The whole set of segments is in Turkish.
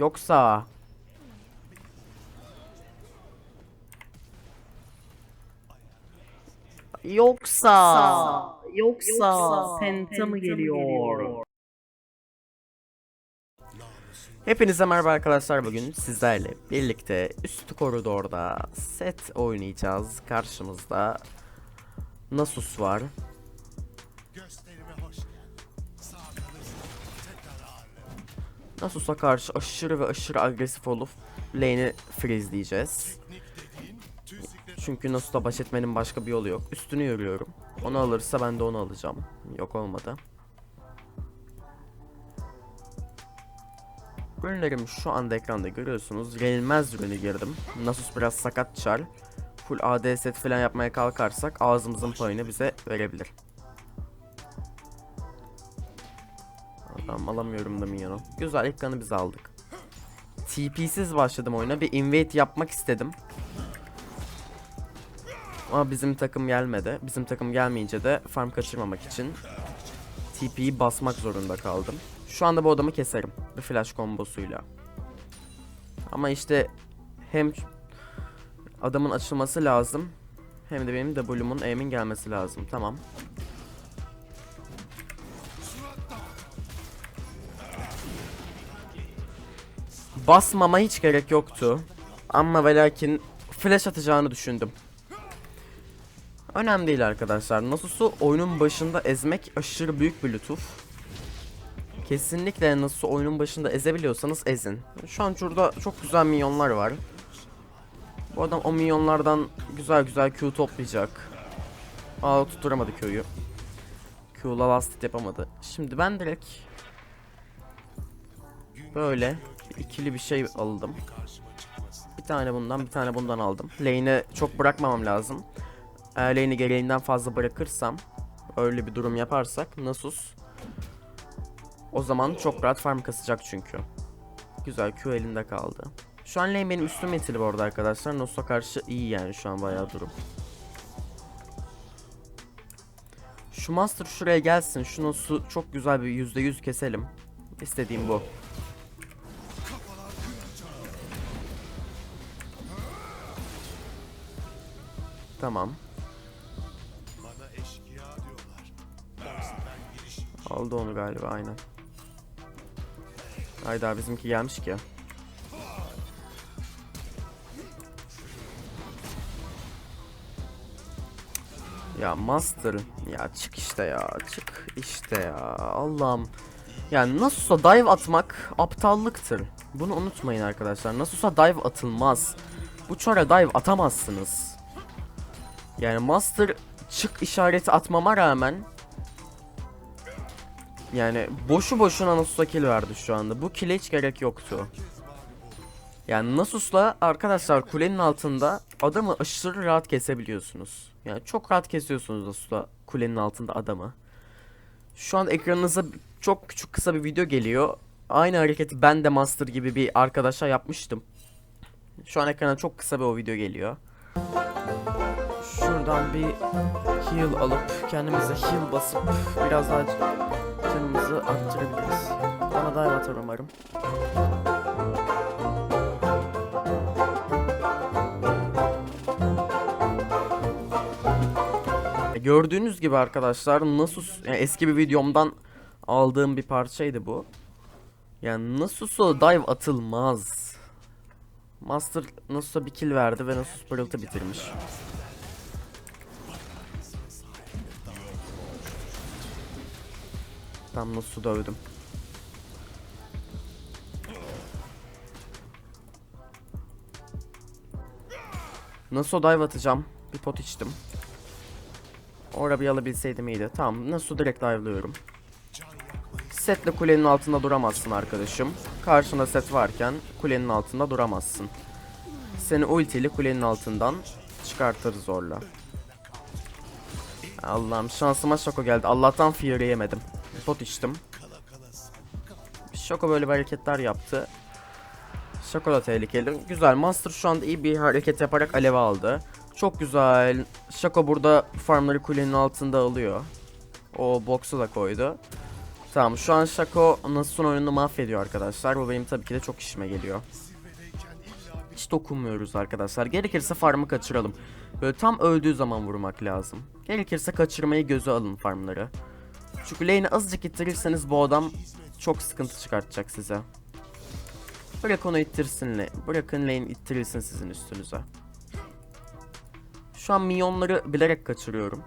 Yoksa Yoksa Yoksa Penta mı geliyor? Hepinize merhaba arkadaşlar bugün sizlerle birlikte üst koridorda set oynayacağız. Karşımızda Nasus var. Nasus'a karşı aşırı ve aşırı agresif olup lane'i freezleyeceğiz. Çünkü Nasus'la baş etmenin başka bir yolu yok. Üstünü yürüyorum. Onu alırsa ben de onu alacağım. Yok olmadı. Ürünlerim şu anda ekranda görüyorsunuz. Yenilmez ürünü girdim. Nasus biraz sakat çar. Full AD set falan yapmaya kalkarsak ağzımızın payını bize verebilir. Adam alamıyorum da minyonu. Güzel ilk kanı biz aldık. TP'siz başladım oyuna. Bir invade yapmak istedim. Ama bizim takım gelmedi. Bizim takım gelmeyince de farm kaçırmamak için TP'yi basmak zorunda kaldım. Şu anda bu adamı keserim. Bir flash kombosuyla. Ama işte hem adamın açılması lazım. Hem de benim W'mun E'min gelmesi lazım. Tamam. Basmama hiç gerek yoktu. Ama ve lakin flash atacağını düşündüm. Önemli değil arkadaşlar. Nasus'u oyunun başında ezmek aşırı büyük bir lütuf. Kesinlikle Nasus'u oyunun başında ezebiliyorsanız ezin. Şu an şurada çok güzel minyonlar var. Bu adam o minyonlardan güzel güzel Q toplayacak. Aa tutturamadı Q'yu. Q'la last yapamadı. Şimdi ben direkt böyle ikili bir şey aldım. Bir tane bundan bir tane bundan aldım. Lane'e çok bırakmamam lazım. Eğer lane'i gereğinden fazla bırakırsam öyle bir durum yaparsak Nasus o zaman çok rahat farm kasacak çünkü. Güzel Q elinde kaldı. Şu an lane benim üstüm etili bu arada arkadaşlar. Nasus'a karşı iyi yani şu an bayağı durum. Şu Master şuraya gelsin. Şu Nasus'u çok güzel bir %100 keselim. İstediğim bu. Tamam. Aldı onu galiba aynen. Hayda bizimki gelmiş ki. Ya Master ya çık işte ya çık işte ya Allah'ım. Yani Nasus'a dive atmak aptallıktır. Bunu unutmayın arkadaşlar. Nasus'a dive atılmaz. Bu çora dive atamazsınız. Yani Master çık işareti atmama rağmen yani boşu boşuna Nasus'a kill verdi şu anda. Bu kill'e hiç gerek yoktu. Yani Nasus'la arkadaşlar kulenin altında adamı aşırı rahat kesebiliyorsunuz. Yani çok rahat kesiyorsunuz Nasus'la kulenin altında adamı. Şu an ekranınıza çok küçük kısa bir video geliyor. Aynı hareketi ben de Master gibi bir arkadaşa yapmıştım. Şu an ekrana çok kısa bir o video geliyor. Şuradan bir heal alıp kendimize heal basıp biraz daha canımızı arttırabiliriz. Bana dive atar umarım. Gördüğünüz gibi arkadaşlar Nasus yani eski bir videomdan aldığım bir parçaydı bu. Yani Nasus'a dive atılmaz. Master Nasus'a bir kill verdi ve Nasus pırıltı bitirmiş. Tam Nasus'u dövdüm. Nasıl dive atacağım? Bir pot içtim. Orada bir alabilseydim iyiydi. Tamam nasıl direkt dive'lıyorum. Setle kulenin altında duramazsın arkadaşım. Karşında set varken kulenin altında duramazsın. Seni ultiyle kulenin altından çıkartır zorla. Allah'ım şansıma şoko geldi. Allah'tan Fury yemedim. Pot içtim. Şoko böyle hareketler yaptı. Şoko da tehlikeli. Güzel. Master şu anda iyi bir hareket yaparak alev aldı. Çok güzel. Şako burada farmları kulenin altında alıyor. O box'u da koydu. Tamam şu an Shaco Nasus'un oyununu mahvediyor arkadaşlar. Bu benim tabii ki de çok işime geliyor. Hiç dokunmuyoruz arkadaşlar. Gerekirse farmı kaçıralım. Böyle tam öldüğü zaman vurmak lazım. Gerekirse kaçırmayı göze alın farmları. Çünkü lane'i azıcık ittirirseniz bu adam çok sıkıntı çıkartacak size. Bırak onu ittirsin. Bırakın lane ittirilsin sizin üstünüze. Şu an minyonları bilerek kaçırıyorum.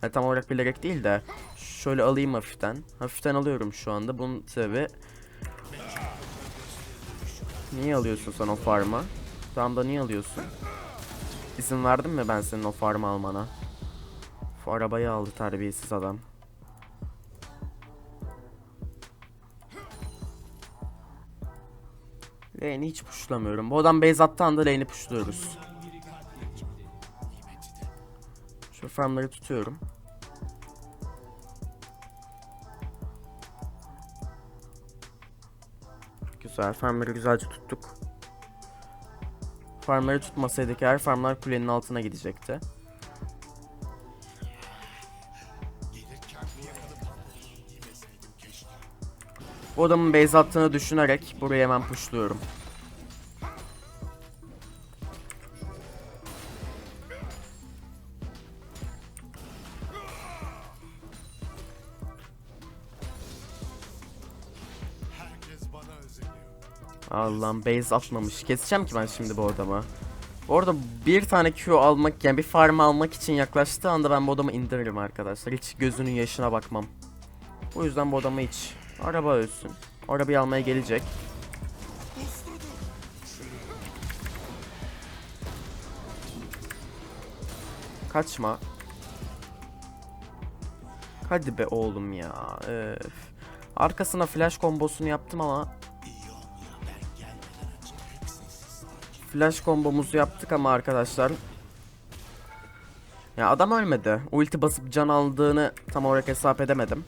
Ha, tam olarak bilerek değil de şöyle alayım hafiften. Hafiften alıyorum şu anda. Bunun sebebi Niye alıyorsun sen o farmı? Tamam da niye alıyorsun? İzin verdim mi ben senin o farmı almana? Şu arabayı aldı terbiyesiz adam. Lane'i hiç pushlamıyorum. Bu adam base attığı anda lane'i pushluyoruz. Şu farmları tutuyorum. Güzel. Farmları güzelce tuttuk. Farmları tutmasaydık eğer farmlar kulenin altına gidecekti. Bu adamın base attığını düşünerek buraya hemen pushluyorum. Allah'ım base atmamış. Keseceğim ki ben şimdi bu adamı. Bu arada bir tane Q almak yani bir farm almak için yaklaştığı anda ben bu adamı indiririm arkadaşlar. Hiç gözünün yaşına bakmam. O yüzden bu adamı hiç. Araba ölsün. Arabayı almaya gelecek. Kaçma. Hadi be oğlum ya. Öf. Arkasına flash kombosunu yaptım ama Flash kombomuzu yaptık ama arkadaşlar. Ya adam ölmedi. Ulti basıp can aldığını tam olarak hesap edemedim.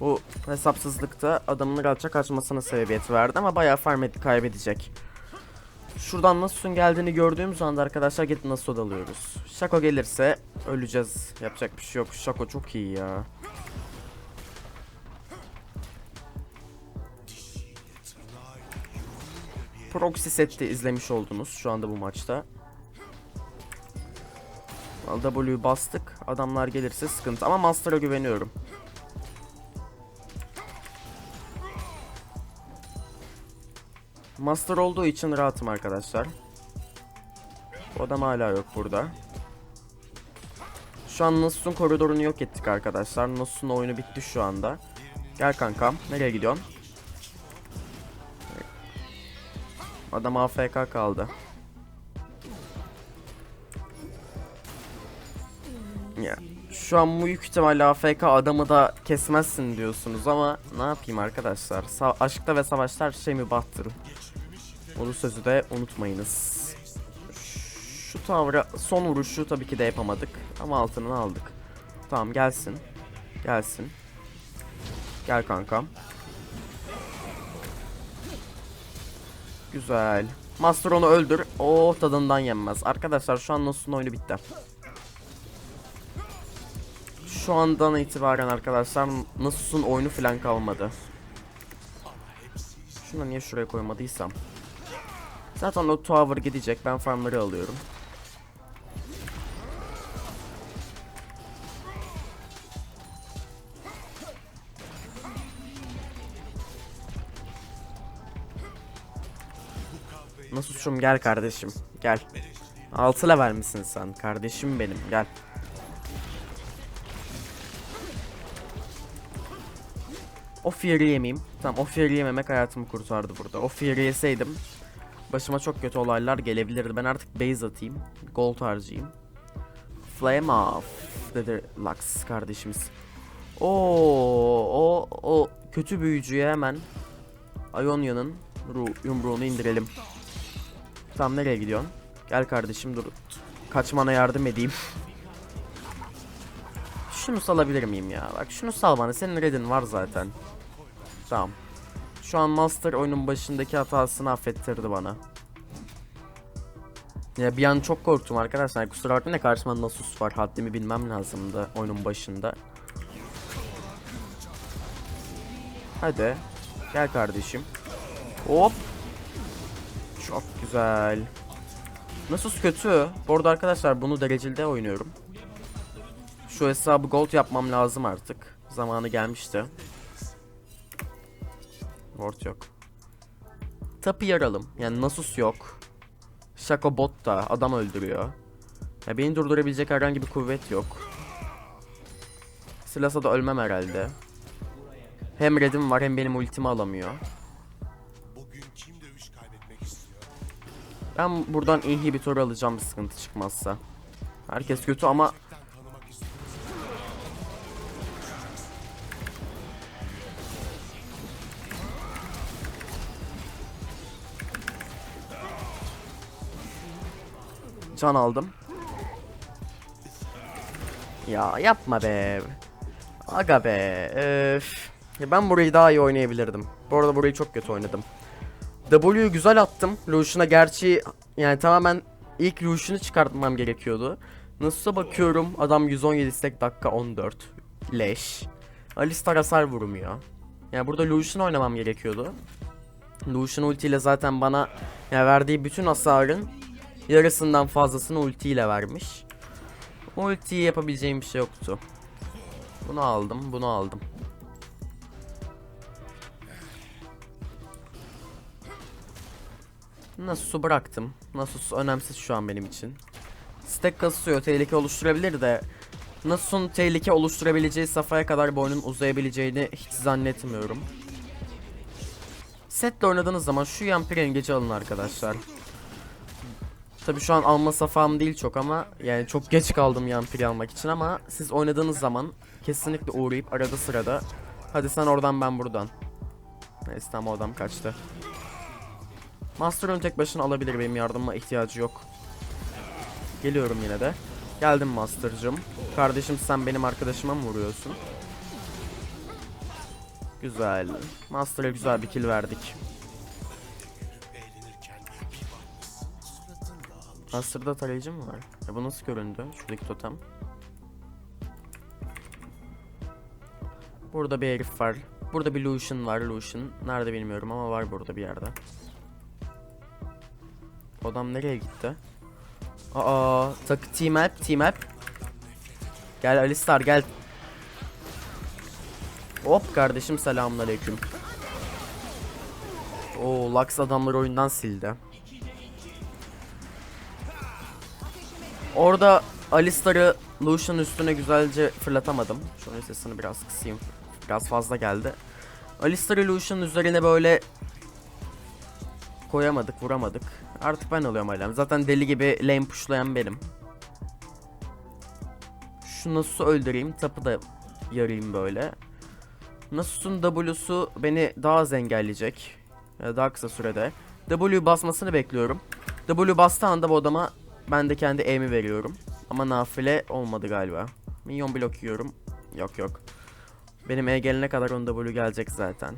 Bu hesapsızlıkta adamın rahatça kaçmasına sebebiyet verdi ama bayağı farm et- kaybedecek. Şuradan Nasus'un geldiğini gördüğümüz anda arkadaşlar gidip Nasus'a dalıyoruz. Shaco gelirse öleceğiz. Yapacak bir şey yok. Shaco çok iyi ya. Proxy sette izlemiş oldunuz şu anda bu maçta. W'yu bastık. Adamlar gelirse sıkıntı ama Master'a güveniyorum. Master olduğu için rahatım arkadaşlar. Bu adam hala yok burada. Şu an Nasus'un koridorunu yok ettik arkadaşlar. Nasus'un oyunu bitti şu anda. Gel kankam. Nereye gidiyorsun? Adam AFK kaldı. Ya şu an büyük ihtimalle AFK adamı da kesmezsin diyorsunuz ama ne yapayım arkadaşlar? Sa- aşkta ve savaşta her şey mübahtır. Bunu sözü de unutmayınız. Şu tavra son vuruşu tabii ki de yapamadık ama altını aldık. Tamam gelsin. Gelsin. Gel kankam. Güzel. Master onu öldür. O tadından yenmez. Arkadaşlar şu an Nasus'un oyunu bitti. Şu andan itibaren arkadaşlar Nasus'un oyunu falan kalmadı. Şunu niye şuraya koymadıysam. Zaten o tower gidecek. Ben farmları alıyorum. Nasus'cum gel kardeşim. Gel. 6 level misin sen? Kardeşim benim. Gel. O Fury yemeyeyim. Tamam o Fury yememek hayatımı kurtardı burada. O Fury yeseydim başıma çok kötü olaylar gelebilirdi. Ben artık base atayım. Gold harcayayım. Flame off dedi Lux kardeşimiz. Oo, o o kötü büyücüye hemen Ionia'nın ru- yumruğunu indirelim. Tamam nereye gidiyorsun? Gel kardeşim dur. Kaçmana yardım edeyim. Şunu salabilir miyim ya? Bak şunu sal bana. Senin redin var zaten. Tamam. Şu an Master oyunun başındaki hatasını affettirdi bana. Ya bir an çok korktum arkadaşlar. Kusura bakmayın da karşıma Nasus var. Haddimi bilmem lazımdı oyunun başında. Hadi. Gel kardeşim. Hop. Çok güzel. Nasus kötü. Bu arada arkadaşlar bunu derecelde oynuyorum. Şu hesabı gold yapmam lazım artık. Zamanı gelmişti. Ward yok. Tapı yaralım. Yani Nasus yok. Shaco bot da adam öldürüyor. Ya beni durdurabilecek herhangi bir kuvvet yok. Silas'a da ölmem herhalde. Hem red'im var hem benim ultimi alamıyor. Bugün kim dövüş kaybetmek istiyor? Ben buradan inhibitor alacağım bir sıkıntı çıkmazsa. Herkes kötü ama can aldım. Ya yapma be. Aga be. Öf. Ya ben burayı daha iyi oynayabilirdim. Bu arada burayı çok kötü oynadım. W'yu güzel attım. Lucian'a gerçi yani tamamen ilk Lucian'ı çıkartmam gerekiyordu. Nasılsa bakıyorum adam 117 stack dakika 14. Leş. Alistar hasar vurmuyor. Yani burada Lucian oynamam gerekiyordu. Lucian ultiyle zaten bana ya verdiği bütün hasarın yarısından fazlasını ultiyle vermiş. Ultiyi yapabileceğim bir şey yoktu. Bunu aldım, bunu aldım. Nasus'u bıraktım. Nasus önemsiz şu an benim için. Stack kasıyor, tehlike oluşturabilir de Nasus'un tehlike oluşturabileceği safhaya kadar boynun uzayabileceğini hiç zannetmiyorum. Setle oynadığınız zaman şu Yampir engeci alın arkadaşlar. Tabi şu an alma safham değil çok ama yani çok geç kaldım Yampir'i almak için ama siz oynadığınız zaman kesinlikle uğrayıp arada sırada hadi sen oradan ben buradan. Neyse tamam o adam kaçtı. Master ön tek başına alabilir benim yardımıma ihtiyacı yok. Geliyorum yine de. Geldim Master'cım. Kardeşim sen benim arkadaşıma mı vuruyorsun? Güzel. Master'a güzel bir kill verdik. Master'da tarayıcı mı var? Ya bu nasıl göründü? Şuradaki totem. Burada bir herif var. Burada bir Lucian var. Lucian. Nerede bilmiyorum ama var burada bir yerde. O Adam nereye gitti? Aa, takı team up, team up. Gel Alistar gel. Hop kardeşim selamünaleyküm. Oo, Lux adamları oyundan sildi. Orada Alistar'ı Lucian üstüne güzelce fırlatamadım. Şunun sesini biraz kısayım. Biraz fazla geldi. Alistar'ı Lucian üzerine böyle koyamadık, vuramadık. Artık ben alıyorum alem. Zaten deli gibi lane pushlayan benim. Şu Nasus'u öldüreyim, tapı da yarayım böyle. Nasus'un W'su beni daha az engelleyecek. Ya daha kısa sürede. W basmasını bekliyorum. W bastığı anda bu adama ben de kendi E'mi veriyorum. Ama nafile olmadı galiba. Minyon blok yiyorum. Yok yok. Benim E gelene kadar onun W gelecek zaten.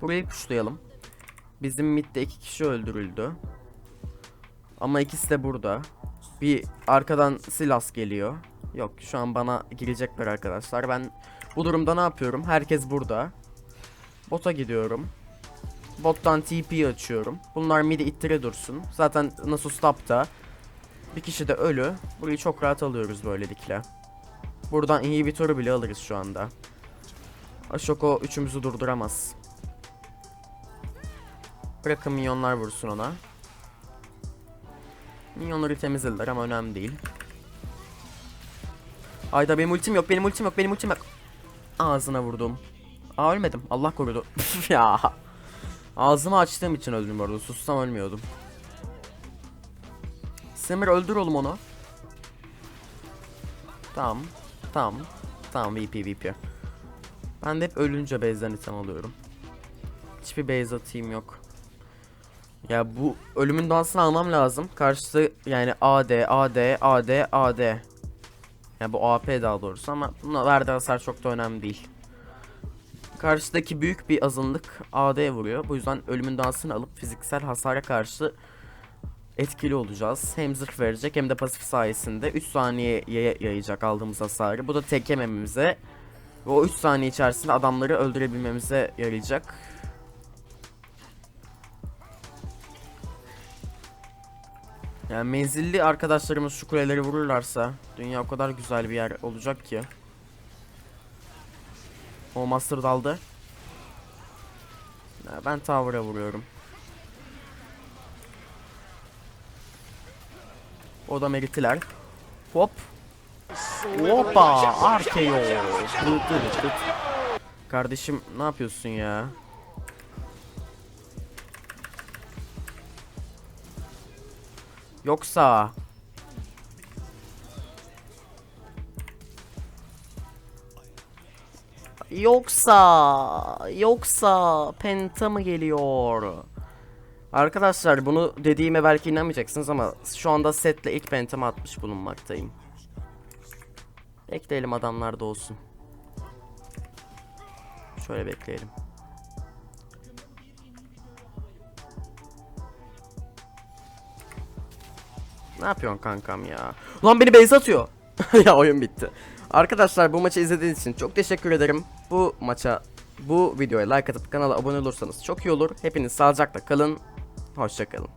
Burayı pushlayalım. Bizim midde iki kişi öldürüldü. Ama ikisi de burada. Bir arkadan Silas geliyor. Yok şu an bana girecekler arkadaşlar. Ben bu durumda ne yapıyorum? Herkes burada. Bota gidiyorum. Bottan TP açıyorum. Bunlar midi ittire dursun. Zaten Nasus tapta. Bir kişi de ölü. Burayı çok rahat alıyoruz böylelikle. Buradan inhibitoru bile alırız şu anda. Ashoko üçümüzü durduramaz. Bırakın minyonlar vursun ona. Minyonları temizlediler ama önemli değil. Ayda benim ultim yok, benim ultim yok, benim ultim yok. Ağzına vurdum. Aa ölmedim. Allah korudu. ya. Ağzımı açtığım için öldüm orada. Sussam ölmüyordum. Semir öldür oğlum onu. Tamam. Tamam. Tamam VP VP. Ben de hep ölünce base'den item alıyorum. Hiçbir base atayım yok. Ya bu ölümün dansını almam lazım. Karşısı yani AD, AD, AD, AD. Ya bu AP daha doğrusu ama buna verdiği hasar çok da önemli değil. Karşıdaki büyük bir azınlık AD vuruyor. Bu yüzden ölümün dansını alıp fiziksel hasara karşı etkili olacağız. Hem zırh verecek hem de pasif sayesinde 3 saniyeye yayacak aldığımız hasarı. Bu da tek yemememize ve o 3 saniye içerisinde adamları öldürebilmemize yarayacak. Yani menzilli arkadaşlarımız şu kuleleri vururlarsa dünya o kadar güzel bir yer olacak ki. O master daldı. Ya Ben tower'a vuruyorum. O da meritiler. Hop. Hoppa. Arkeo. Kardeşim ne yapıyorsun ya? Yoksa Yoksa yoksa penta mı geliyor? Arkadaşlar bunu dediğime belki inanmayacaksınız ama şu anda setle ilk pentamı atmış bulunmaktayım. Bekleyelim adamlar da olsun. Şöyle bekleyelim. Ne yapıyorsun kankam ya? Ulan beni base atıyor. ya oyun bitti. Arkadaşlar bu maçı izlediğiniz için çok teşekkür ederim. Bu maça bu videoya like atıp kanala abone olursanız çok iyi olur. Hepiniz sağlıcakla kalın. Hoşçakalın.